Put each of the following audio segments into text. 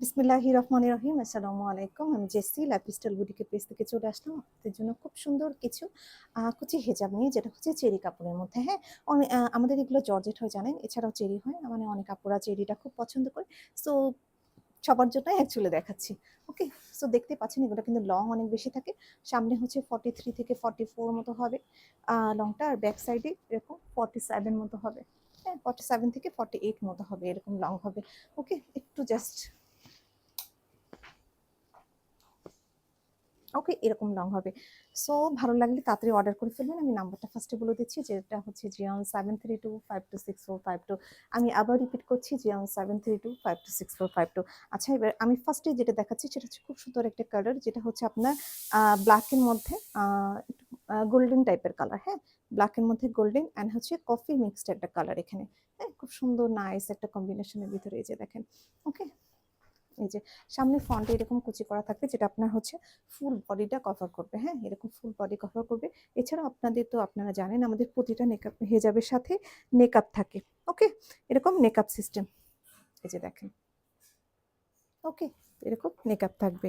বিসমিল্লাহি রহমান রহিম আসসালামু আলাইকুম। আমি জেসি লাইফস্টাইল বুটিকের পেজ থেকে চলে আসলাম। আপনাদের জন্য খুব সুন্দর কিছু কুচি হেজাব নিয়ে যেটা হচ্ছে চেরি কাপড়ের মধ্যে হ্যাঁ? অনে- আহ, আমাদের এগুলো জর্জেট হয় জানেন? এছাড়াও চেরি হয়। মানে অনেক আপুরা চেরিটা খুব পছন্দ করে। সো সবার জন্য অ্যাকচুয়ালি দেখাচ্ছি ওকে? সো দেখতে পাচ্ছেন এগুলো কিন্তু লং অনেক বেশি থাকে। সামনে হচ্ছে ফর্টি থ্রি থেকে ফর্টি ফোর মতো হবে। লংটা আর ব্যাক সাইডে এরকম ফর্টি সেভেন মতো হবে। হ্যাঁ ফর্টি সেভেন থেকে ফর্টি এইট মতো হবে এরকম লং হবে ওকে? একটু জাস্ট ওকে এরকম লং হবে। সো ভালো লাগলে তাড়াতাড়ি অর্ডার করে ফেলবেন। আমি নাম্বারটা ফার্স্টে বলে দিচ্ছি, যেটা হচ্ছে zero seven three two five two six four five two আমি আবার রিপিট করছি zero seven three two five two six four five two আচ্ছা এবার আমি ফার্স্টে যেটা দেখাচ্ছি, সেটা হচ্ছে খুব সুন্দর একটা কালার যেটা হচ্ছে আপনার ব্ল্যাকের মধ্যে গোল্ডেন টাইপের কালার হ্যাঁ? ব্ল্যাকের মধ্যে গোল্ডেন অ্যান্ড হচ্ছে কফি মিক্সড একটা কালার এখানে। হ্যাঁ খুব সুন্দর নাইস একটা কম্বিনেশনের ভিতরে এই যে দেখেন ওকে এই যে সামনে ফ্রন্টে এরকম কুচি করা থাকবে যেটা আপনার হচ্ছে ফুল বডিটা কভার করবে হ্যাঁ? এরকম ফুল বডি কভার করবে। এছাড়াও আপনাদের তো আপনারা জানেন আমাদের প্রতিটা নেকআপ হেজাবের সাথে নেকআপ থাকে ওকে এরকম নেকআপ সিস্টেম এই যে দেখেন ওকে এরকম নেকআপ থাকবে।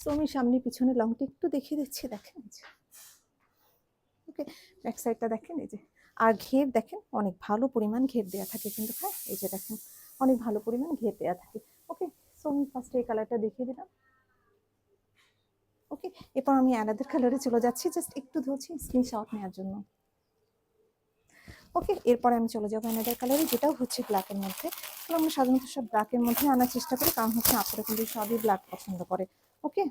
সো আমি সামনে পিছনে লংটা একটু দেখিয়ে দিচ্ছি, দেখেন ওকে ব্যাক সাইডটা দেখেন, এই যে। আর ঘের দেখেন, অনেক ভালো পরিমাণ ঘের দেওয়া থাকে কিন্তু হ্যাঁ? এই যে দেখেন, অনেক ভালো পরিমাণ ঘের দেওয়া থাকে। ওকে সো আমি ফার্স্টে এই কালারটা দেখিয়ে দিলাম। ওকে এরপর আমি অ্যানাদার কালারে চলে যাচ্ছি জাস্ট একটু ধরছি স্ক্রিনশট নেওয়ার জন্য। ওকে এরপরে আমি চলে যাব অ্যানাদার কালারে যেটাও হচ্ছে ব্ল্যাকের মধ্যে। আমরা সাধারণত সব ব্ল্যাকের মধ্যে আনার চেষ্টা করি, কারণ হচ্ছে আপনারা কিন্তু সবই ব্ল্যাক পছন্দ করে। ওকে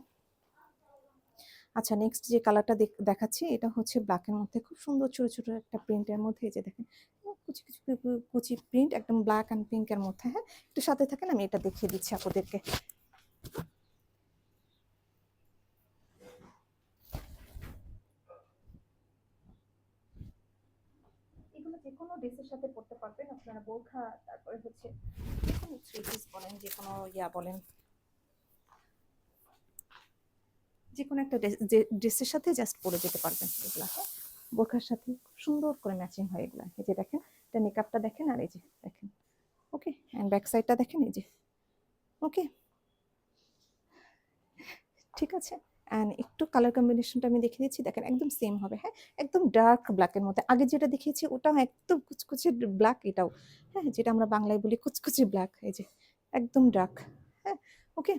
আচ্ছা নেক্সট যে কালারটা দেখাচ্ছি, এটা হচ্ছে ব্ল্যাকের মধ্যে। খুব সুন্দর ছোট ছোট একটা প্রিন্টের মধ্যে, এই যে দেখেন কুচি কুচি কুচি প্রিন্ট একদম ব্ল্যাক অ্যান্ড পিঙ্কের মধ্যে হ্যাঁ? একটু সাথে থাকেন, আমি এটা দেখিয়ে দিচ্ছি আপনাদেরকে। যে কোনো ড্রেসের সাথে পরতে পারবেন, আপনারা বোরখা, তারপরে হচ্ছে যে কোনো থ্রি পিস বলেন, যে কোনো ইয়া বলেন। যে কোনো একটা ড্রেসের সাথে জাস্ট পরে যেতে পারবেন এগুলা। বোরখার সাথে খুব সুন্দর করে ম্যাচিং হয় এগুলা। এই যে দেখেন, এটা মেকআপটা দেখেন আর এই যে দেখেন। ওকে অ্যান্ড ব্যাক সাইডটা দেখেন এই যে। ওকে ঠিক আছে? অ্যান্ড একটু কালার কম্বিনেশনটা আমি দেখে দিচ্ছি। দেখেন, একদম সেম হবে হ্যাঁ? একদম ডার্ক ব্ল্যাকের মধ্যে। আগে যেটা দেখিয়েছি ওটাও একদম কুচকুচে ব্ল্যাক এটাও। হ্যাঁ যেটা আমরা বাংলায় বলি কুচকুচে ব্ল্যাক এই যে। একদম ডার্ক হ্যাঁ? ওকে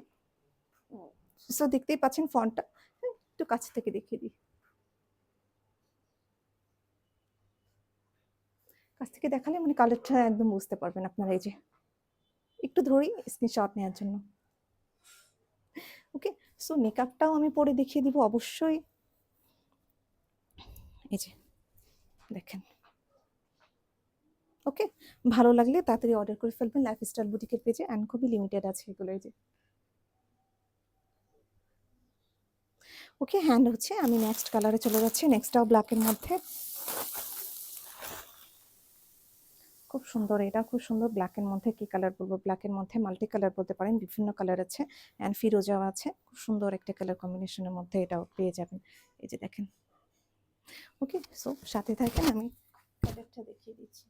সো দেখতেই পাচ্ছেন ফন্টটা একটু কাছ থেকে দেখিয়ে দিই। কাছ থেকে দেখালে মানে কালারটা একদম বুঝতে পারবেন আপনারা এই যে। একটু ধরি স্ক্রিনশট নেওয়ার জন্য। ওকে সো মেকআপটাও আমি পরে দেখিয়ে দিব অবশ্যই। এই যে, দেখেন। ওকে ভালো লাগলে তাড়াতাড়ি অর্ডার করে ফেলবেন। লাইফস্টাইল বুটিকের পেজে অ্যান্ড খুবই লিমিটেড আছে এগুলো, এই যে। ওকে হ্যান্ড হচ্ছে, আমি নেক্সট কালারে চলে যাচ্ছি নেক্সটটাও ব্ল্যাকের মধ্যে। খুব সুন্দর, এটা খুব সুন্দর ব্ল্যাকের মধ্যে কি কালার বলব? ব্ল্যাকের মধ্যে মাল্টি কালার বলতে পারেন, বিভিন্ন কালার আছে অ্যান্ড ফিরোজাও আছে। খুব সুন্দর একটা কালার কম্বিনেশনের মধ্যে এটাও পেয়ে যাবেন। এই যে দেখেন। ওকে সো সাথে থাকেন, আমি কালারটা দেখিয়ে দিচ্ছি।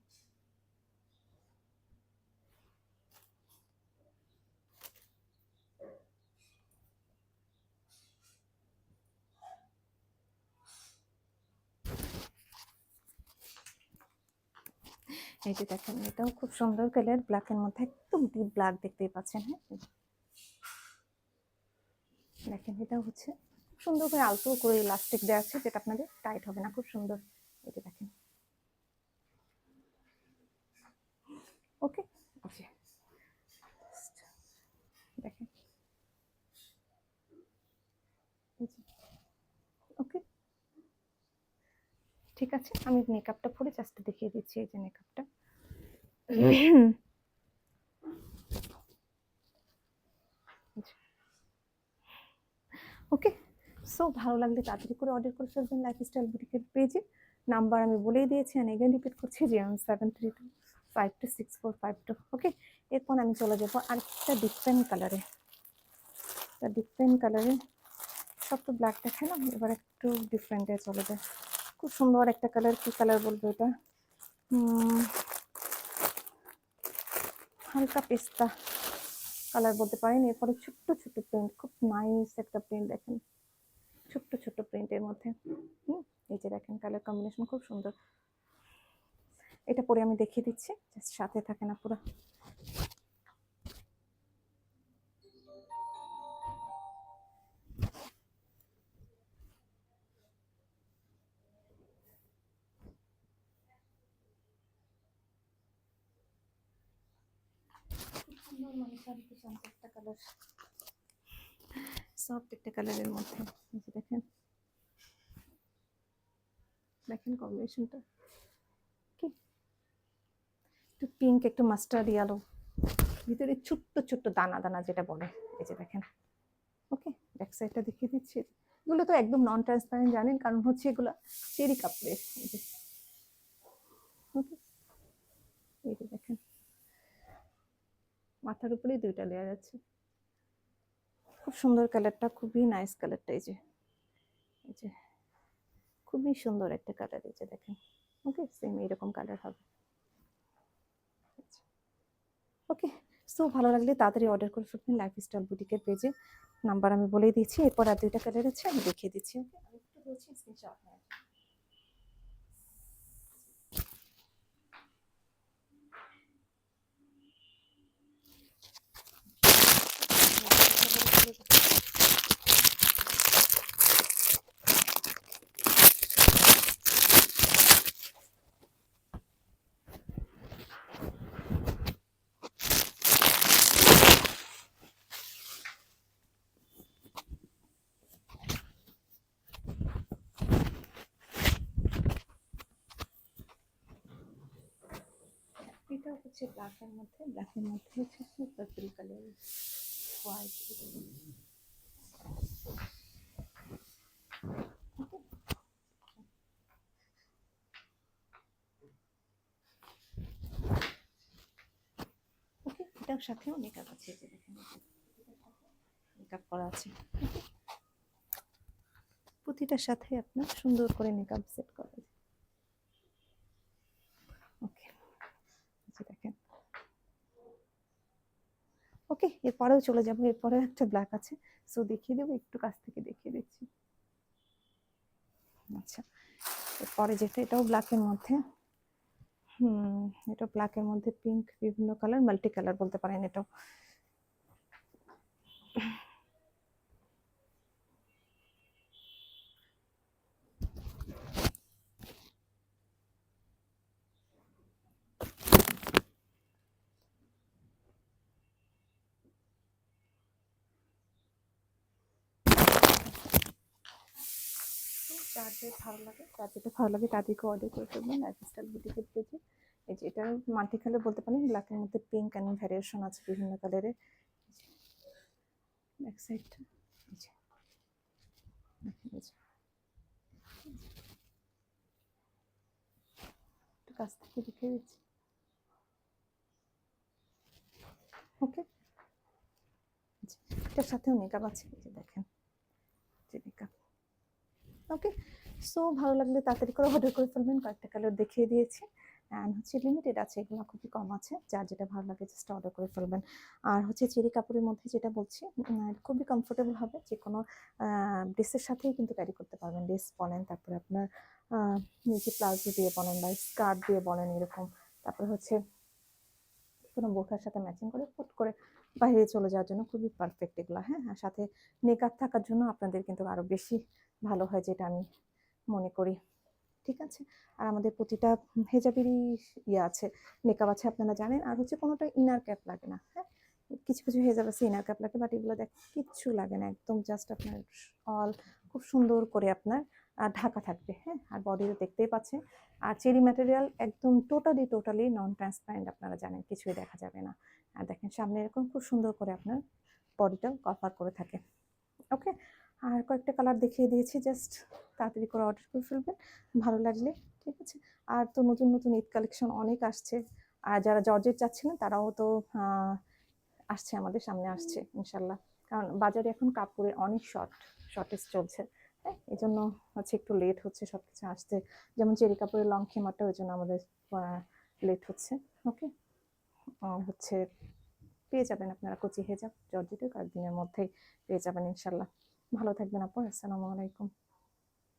এই যে দেখেন, এটাও খুব সুন্দর কালার। ব্ল্যাকের মধ্যে একদম ডিপ ব্ল্যাক দেখতেই পাচ্ছেন হ্যাঁ? দেখেন এটা হচ্ছে সুন্দর করে আলতো করে ইলাস্টিক দেওয়া আছে, যেটা আপনাদের টাইট হবে না, খুব সুন্দর। যে দেখেন। ওকে দেখেন। ওকে ঠিক আছে, আমি মেকআপটা পরে জাস্ট দেখিয়ে দিচ্ছি, এই যে মেকআপটা ওকে সো ভালো লাগলে তাড়াতাড়ি করে অর্ডার করে ফেলবেন লাইফস্টাইল বুটিকের পেজে নাম্বার আমি বলেই দিয়েছি অ্যান্ড এগেন রিপিট করছি zero seven three two five two six four five two okay এরপর আমি চলে যাব আরেকটা ডিফারেন্ট কালারে ডিফারেন্ট কালারে সব তো ব্ল্যাক দেখালাম এবার একটু ডিফারেন্টে চলে যায় খুব সুন্দর একটা কালার কী কালার বলব এটা? হালকা পেস্তা কালার বলতে পারেন। এরপরে ছোট্ট ছোট্ট প্রিন্ট খুব নাইস একটা প্রিন্ট দেখেন। ছোট্ট ছোট্ট প্রিন্টের মধ্যে। হুম, এই যে দেখেন কালার কম্বিনেশন খুব সুন্দর। এটা পরে আমি দেখিয়ে দিচ্ছি। জাস্ট সাথে থাকে না সফট একটা কালারের মধ্যে। দেখেন। দেখেন কম্বিনেশনটা কি? একটু পিঙ্ক একটু মাস্টার্ড ইয়ালো ভিতরে ছোট্ট ছোট্ট দানা দানা যেটা বলে। এই যে দেখেন। ওকে ব্যাক সাইডটা দেখিয়ে দিচ্ছি। এগুলো তো একদম নন ট্রান্সপারেন্ট জানেন, কারণ হচ্ছে এগুলো চেরি কাপড়ের এই ওকে এই যে দেখেন মাথার উপরেই দুইটা লেয়ার আছে। খুব সুন্দর কালারটা খুবই নাইস কালারটা এই যে। এই যে, খুবই সুন্দর একটা কালার এই যে দেখেন। ওকে সেম এরকম কালার হবে। ওকে সো ভালো লাগলে তাড়াতাড়ি অর্ডার করে ফেলবেন লাইফ স্টাইল বুটিকের পেজে নাম্বার আমি বলেই দিচ্ছি এরপর আর দুইটা কালার আছে, আমি দেখিয়ে দিচ্ছি ওকে আমি একটু বলছি স্ক্রিনশট নেন। এটা হচ্ছে ব্ল্যাকের মধ্যে ব্ল্যাকের মধ্যে হচ্ছে পার্পল কালার ওকে এটার সাথেও মেকআপ আছে মেকআপ করা আছে? প্রতিটার সাথে আপনার সুন্দর করে মেকআপ সেট করা আছে ওকে যে দেখেন ওকে এরপরেও চলে যাব, এরপরেও একটা ব্ল্যাক আছে। সো দেখিয়ে দেবো, একটু কাছ থেকে দেখিয়ে দিচ্ছি। আচ্ছা এরপরে যেটা, এটাও ব্ল্যাকের মধ্যে। হুম এটা ব্ল্যাকের মধ্যে পিঙ্ক বিভিন্ন কালার মাল্টি কালার বলতে পারেন এটাও। যে ভালো লাগে ভালো লাগে অর্ডার করে বলতে পারেন মধ্যে পিঙ্ক অ্যান্ড ভ্যারিয়েশন আছে বিভিন্ন কালারের। ব্যাক সাইডটা একটু কাছ থেকে দেখে দিচ্ছি। ওকে এটার সাথেও মেকআপ আছে দেখেন। মেকআপ ওকে সো ভালো লাগলে তাড়াতাড়ি করে অর্ডার করে ফেলবেন। কয়েকটা কালার দেখিয়ে দিয়েছি। অ্যান্ড হচ্ছে লিমিটেড আছে, এগুলো খুবই কম আছে। যার যেটা ভালো লাগে জাস্ট অর্ডার করে ফেলবেন। আর হচ্ছে চেরি কাপড়ের মধ্যে যেটা বলছি খুবই কমফোর্টেবল হবে। যে কোনো ড্রেসের সাথেই কিন্তু ক্যারি করতে পারবেন। ড্রেস বলেন, তারপরে আপনার নিচে প্লাজো দিয়ে বলেন বা স্কার্ট দিয়ে বলেন এরকম। তারপরে হচ্ছে কোনো বোরখার সাথে ম্যাচিং করে ফুট করে বাইরে চলে যাওয়ার জন্য খুবই পারফেক্ট এগুলো হ্যাঁ? আর সাথে মেকআপ থাকার জন্য আপনাদের কিন্তু আরও বেশি ভালো হয় যেটা আমি মনে করি। ঠিক আছে? আর আমাদের প্রতিটা হেজাবেরই ইয়ে আছে মেকআপ আছে, আপনারা জানেন। আর হচ্ছে কোনোটা ইনার ক্যাপ লাগে না হ্যাঁ? কিছু কিছু হেজাব আছে ইনার ক্যাপ লাগে বাট এগুলো দেখ, কিচ্ছু লাগে না, একদম জাস্ট আপনার অল খুব সুন্দর করে আপনার ঢাকা থাকবে হ্যাঁ? আর বডিতে দেখতেই পাচ্ছেন। আর চেরি ম্যাটেরিয়াল একদম টোটালি টোটালি নন ট্রান্সপারেন্ট আপনারা জানেন, কিছুই দেখা যাবে না। আর দেখেন সামনে এরকম খুব সুন্দর করে আপনার বডিটা কভার করে থাকে। ওকে আর কয়েকটা কালার দেখিয়ে দিয়েছি জাস্ট তাড়াতাড়ি করে অর্ডার করে ফেলবেন, ভালো লাগলে, ঠিক আছে? আর তো নতুন নতুন ঈদ কালেকশন অনেক আসছে, আর যারা জর্জেট চাচ্ছিলেন, তারাও তো আসছে, আমাদের সামনে আসছে, ইনশাল্লাহ। কারণ বাজারে এখন কাপড়ের অনেক শর্ট শর্টেজ চলছে হ্যাঁ? এই জন্য হচ্ছে একটু লেট হচ্ছে সব কিছু আসতে যেমন চেরি কাপড়ের লং খেমারটা ওই জন্য আমাদের লেট হচ্ছে ওকে হচ্ছে, পেয়ে যাবেন আপনারা কচি হেজাব জর্জেটের কয়েকদিনের মধ্যেই পেয়ে যাবেন, ইনশাল্লাহ। ভালো থাকবেন আপু আসসালামু আলাইকুম।